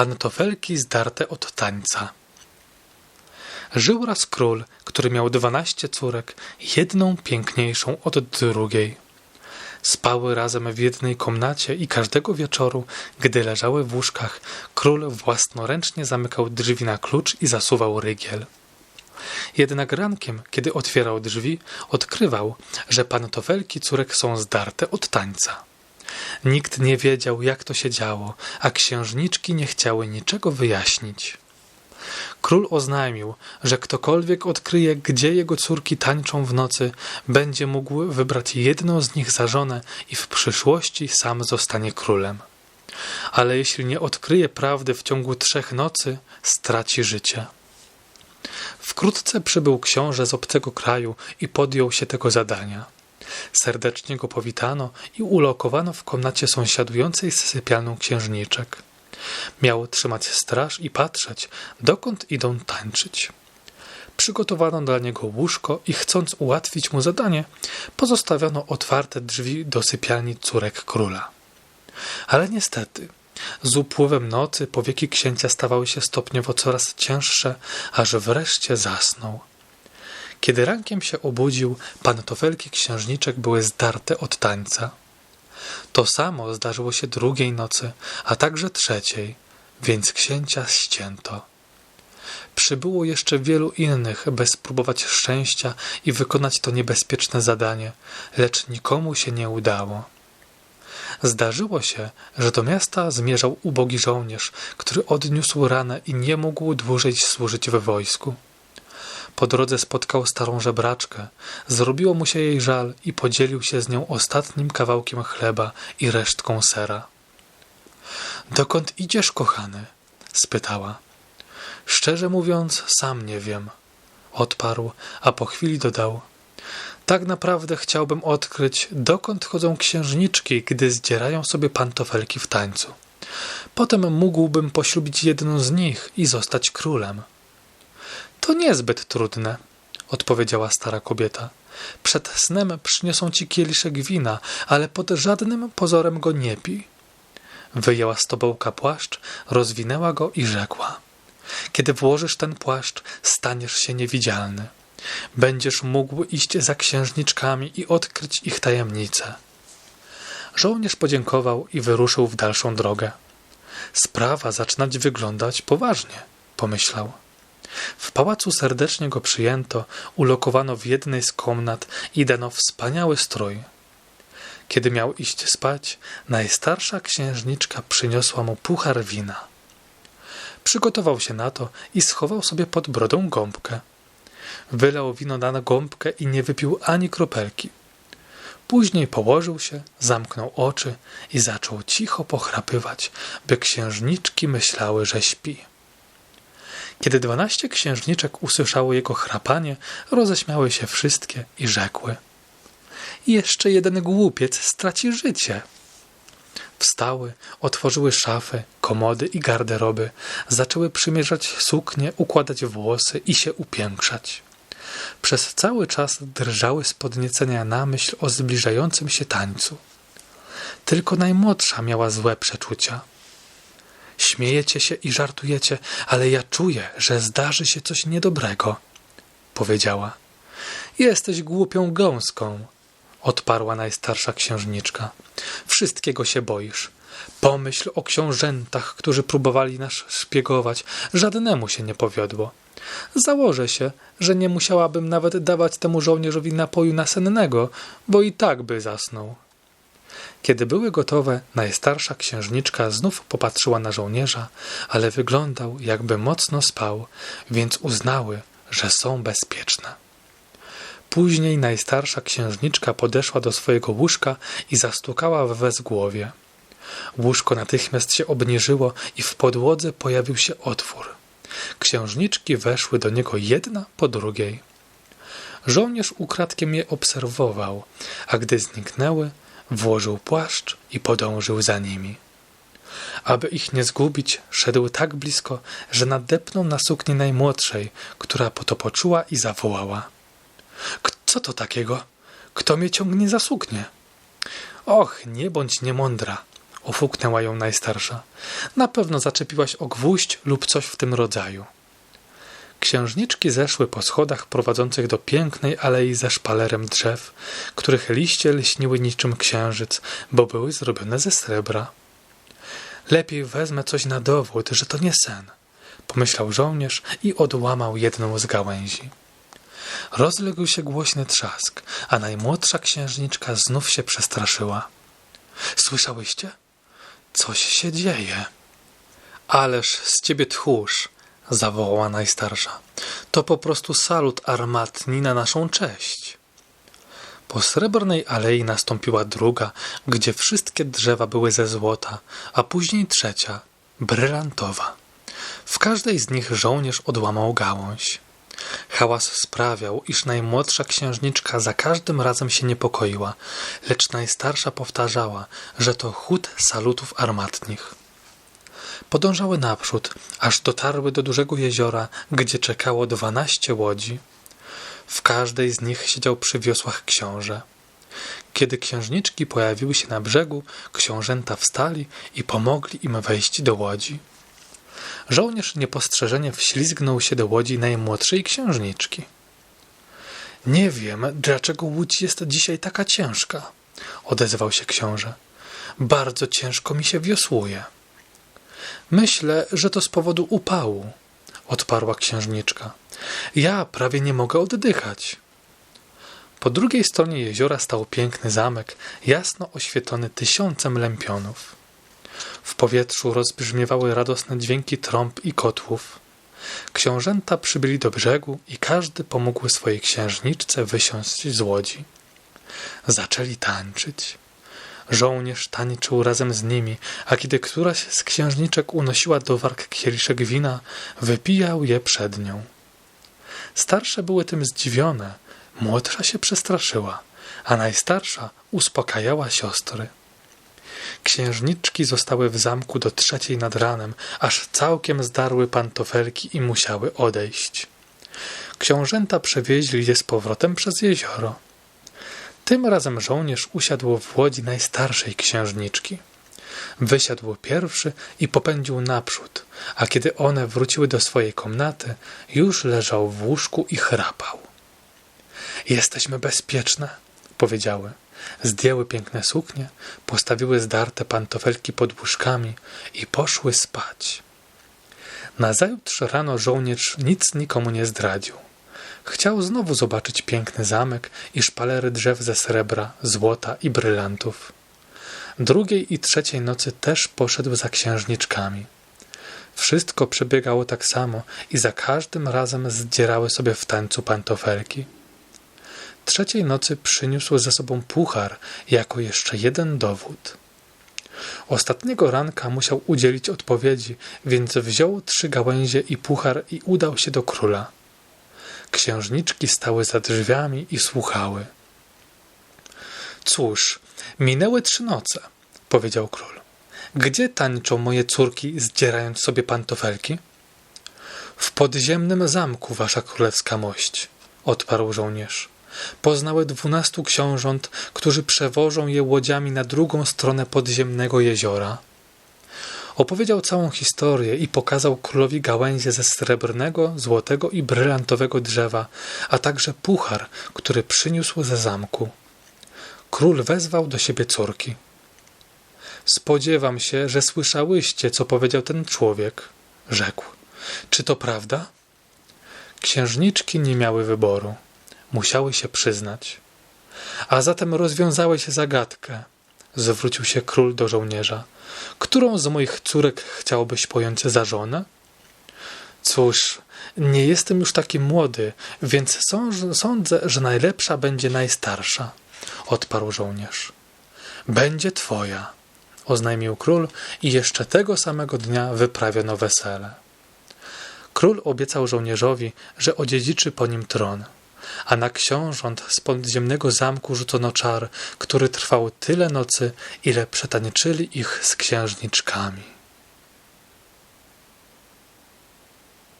Pantofelki zdarte od tańca. Żył raz król, który miał dwanaście córek, jedną piękniejszą od drugiej. Spały razem w jednej komnacie i każdego wieczoru, gdy leżały w łóżkach, król własnoręcznie zamykał drzwi na klucz i zasuwał rygiel. Jednak rankiem, kiedy otwierał drzwi, odkrywał, że pantofelki córek są zdarte od tańca. Nikt nie wiedział, jak to się działo, a księżniczki nie chciały niczego wyjaśnić. Król oznajmił, że ktokolwiek odkryje, gdzie jego córki tańczą w nocy, będzie mógł wybrać jedną z nich za żonę i w przyszłości sam zostanie królem. Ale jeśli nie odkryje prawdy w ciągu trzech nocy, straci życie. Wkrótce przybył książę z obcego kraju i podjął się tego zadania. Serdecznie go powitano i ulokowano w komnacie sąsiadującej z sypialną księżniczek. Miał trzymać straż i patrzeć, dokąd idą tańczyć. Przygotowano dla niego łóżko i chcąc ułatwić mu zadanie, pozostawiono otwarte drzwi do sypialni córek króla. Ale niestety, z upływem nocy powieki księcia stawały się stopniowo coraz cięższe, aż wreszcie zasnął. Kiedy rankiem się obudził, pantofelki księżniczek były zdarte od tańca. To samo zdarzyło się drugiej nocy, a także trzeciej, więc księcia ścięto. Przybyło jeszcze wielu innych, by spróbować szczęścia i wykonać to niebezpieczne zadanie, lecz nikomu się nie udało. Zdarzyło się, że do miasta zmierzał ubogi żołnierz, który odniósł ranę i nie mógł dłużej służyć we wojsku. Po drodze spotkał starą żebraczkę. Zrobiło mu się jej żal i podzielił się z nią ostatnim kawałkiem chleba i resztką sera. Dokąd idziesz, kochany? spytała. Szczerze mówiąc, sam nie wiem, odparł, a po chwili dodał. Tak naprawdę chciałbym odkryć, dokąd chodzą księżniczki, gdy zdzierają sobie pantofelki w tańcu. Potem mógłbym poślubić jedną z nich i zostać królem. To niezbyt trudne, odpowiedziała stara kobieta. Przed snem przyniosą ci kieliszek wina, ale pod żadnym pozorem go nie pij. Wyjęła z tobołka płaszcz, rozwinęła go i rzekła. Kiedy włożysz ten płaszcz, staniesz się niewidzialny. Będziesz mógł iść za księżniczkami i odkryć ich tajemnice. Żołnierz podziękował i wyruszył w dalszą drogę. Sprawa zaczynać wyglądać poważnie, pomyślał. W pałacu serdecznie go przyjęto, ulokowano w jednej z komnat i dano wspaniały strój. Kiedy miał iść spać, najstarsza księżniczka przyniosła mu puchar wina. Przygotował się na to i schował sobie pod brodą gąbkę. Wylał wino na gąbkę i nie wypił ani kropelki. Później położył się, zamknął oczy i zaczął cicho pochrapywać, by księżniczki myślały, że śpi. Kiedy dwanaście księżniczek usłyszało jego chrapanie, roześmiały się wszystkie i rzekły: Jeszcze jeden głupiec straci życie. Wstały, otworzyły szafy, komody i garderoby, zaczęły przymierzać suknie, układać włosy i się upiększać. Przez cały czas drżały z podniecenia na myśl o zbliżającym się tańcu. Tylko najmłodsza miała złe przeczucia. Śmiejecie się i żartujecie, ale ja czuję, że zdarzy się coś niedobrego, powiedziała. Jesteś głupią gąską, odparła najstarsza księżniczka. Wszystkiego się boisz. Pomyśl o książętach, którzy próbowali nas szpiegować. Żadnemu się nie powiodło. Założę się, że nie musiałabym nawet dawać temu żołnierzowi napoju nasennego, bo i tak by zasnął. Kiedy były gotowe, najstarsza księżniczka znów popatrzyła na żołnierza, ale wyglądał, jakby mocno spał, więc uznały, że są bezpieczne. Później najstarsza księżniczka podeszła do swojego łóżka i zastukała w wezgłowie. Łóżko natychmiast się obniżyło i w podłodze pojawił się otwór. Księżniczki weszły do niego jedna po drugiej. Żołnierz ukradkiem je obserwował, a gdy zniknęły, włożył płaszcz i podążył za nimi. Aby ich nie zgubić, szedł tak blisko, że nadepnął na suknię najmłodszej, która po to poczuła i zawołała. Co to takiego? Kto mnie ciągnie za suknię? Och, nie bądź niemądra, ufuknęła ją najstarsza. Na pewno zaczepiłaś o gwóźdź lub coś w tym rodzaju. Księżniczki zeszły po schodach prowadzących do pięknej alei ze szpalerem drzew, których liście lśniły niczym księżyc, bo były zrobione ze srebra. Lepiej wezmę coś na dowód, że to nie sen, pomyślał żołnierz i odłamał jedną z gałęzi. Rozległ się głośny trzask, a najmłodsza księżniczka znów się przestraszyła. Słyszałyście? Coś się dzieje. Ależ z ciebie tchórz, zawołała najstarsza. To po prostu salut armatni na naszą cześć. Po srebrnej alei nastąpiła druga, gdzie wszystkie drzewa były ze złota, a później trzecia, brylantowa. W każdej z nich żołnierz odłamał gałąź. Hałas sprawiał, iż najmłodsza księżniczka za każdym razem się niepokoiła, lecz najstarsza powtarzała, że to chód salutów armatnich. Podążały naprzód, aż dotarły do dużego jeziora, gdzie czekało dwanaście łodzi. W każdej z nich siedział przy wiosłach książę. Kiedy księżniczki pojawiły się na brzegu, książęta wstali i pomogli im wejść do łodzi. Żołnierz niepostrzeżenie wślizgnął się do łodzi najmłodszej księżniczki. Nie wiem, dlaczego łódź jest dzisiaj taka ciężka, odezwał się książę. Bardzo ciężko mi się wiosłuje. Myślę, że to z powodu upału, odparła księżniczka. Ja prawie nie mogę oddychać. Po drugiej stronie jeziora stał piękny zamek, jasno oświetlony tysiącem lempionów. W powietrzu rozbrzmiewały radosne dźwięki trąb i kotłów. Książęta przybyli do brzegu i każdy pomógł swojej księżniczce wysiąść z łodzi. Zaczęli tańczyć. Żołnierz tańczył razem z nimi, a kiedy któraś z księżniczek unosiła do warg kieliszek wina, wypijał je przed nią. Starsze były tym zdziwione, młodsza się przestraszyła, a najstarsza uspokajała siostry. Księżniczki zostały w zamku do trzeciej nad ranem, aż całkiem zdarły pantofelki i musiały odejść. Książęta przewieźli je z powrotem przez jezioro. Tym razem żołnierz usiadł w łodzi najstarszej księżniczki. Wysiadł pierwszy i popędził naprzód, a kiedy one wróciły do swojej komnaty, już leżał w łóżku i chrapał. Jesteśmy bezpieczne, powiedziały. Zdjęły piękne suknie, postawiły zdarte pantofelki pod łóżkami i poszły spać. Nazajutrz rano żołnierz nic nikomu nie zdradził. Chciał znowu zobaczyć piękny zamek i szpalery drzew ze srebra, złota i brylantów. Drugiej i trzeciej nocy też poszedł za księżniczkami. Wszystko przebiegało tak samo i za każdym razem zdzierały sobie w tańcu pantofelki. Trzeciej nocy przyniósł ze sobą puchar jako jeszcze jeden dowód. Ostatniego ranka musiał udzielić odpowiedzi, więc wziął trzy gałęzie i puchar i udał się do króla. Księżniczki stały za drzwiami i słuchały. Cóż, minęły trzy noce, powiedział król. Gdzie tańczą moje córki, zdzierając sobie pantofelki? W podziemnym zamku, wasza królewska mość, odparł żołnierz. Poznały dwunastu książąt, którzy przewożą je łodziami na drugą stronę podziemnego jeziora. Opowiedział całą historię i pokazał królowi gałęzie ze srebrnego, złotego i brylantowego drzewa, a także puchar, który przyniósł ze zamku. Król wezwał do siebie córki. Spodziewam się, że słyszałyście, co powiedział ten człowiek, rzekł. Czy to prawda? Księżniczki nie miały wyboru. Musiały się przyznać. A zatem rozwiązałeś zagadkę. Zwrócił się król do żołnierza. Którą z moich córek chciałbyś pojąć za żonę? Cóż, nie jestem już taki młody, więc sądzę, że najlepsza będzie najstarsza, odparł żołnierz. Będzie twoja, oznajmił król i jeszcze tego samego dnia wyprawiono wesele. Król obiecał żołnierzowi, że odziedziczy po nim tron a na książąt z podziemnego zamku rzucono czar, który trwał tyle nocy, ile przetańczyli ich z księżniczkami.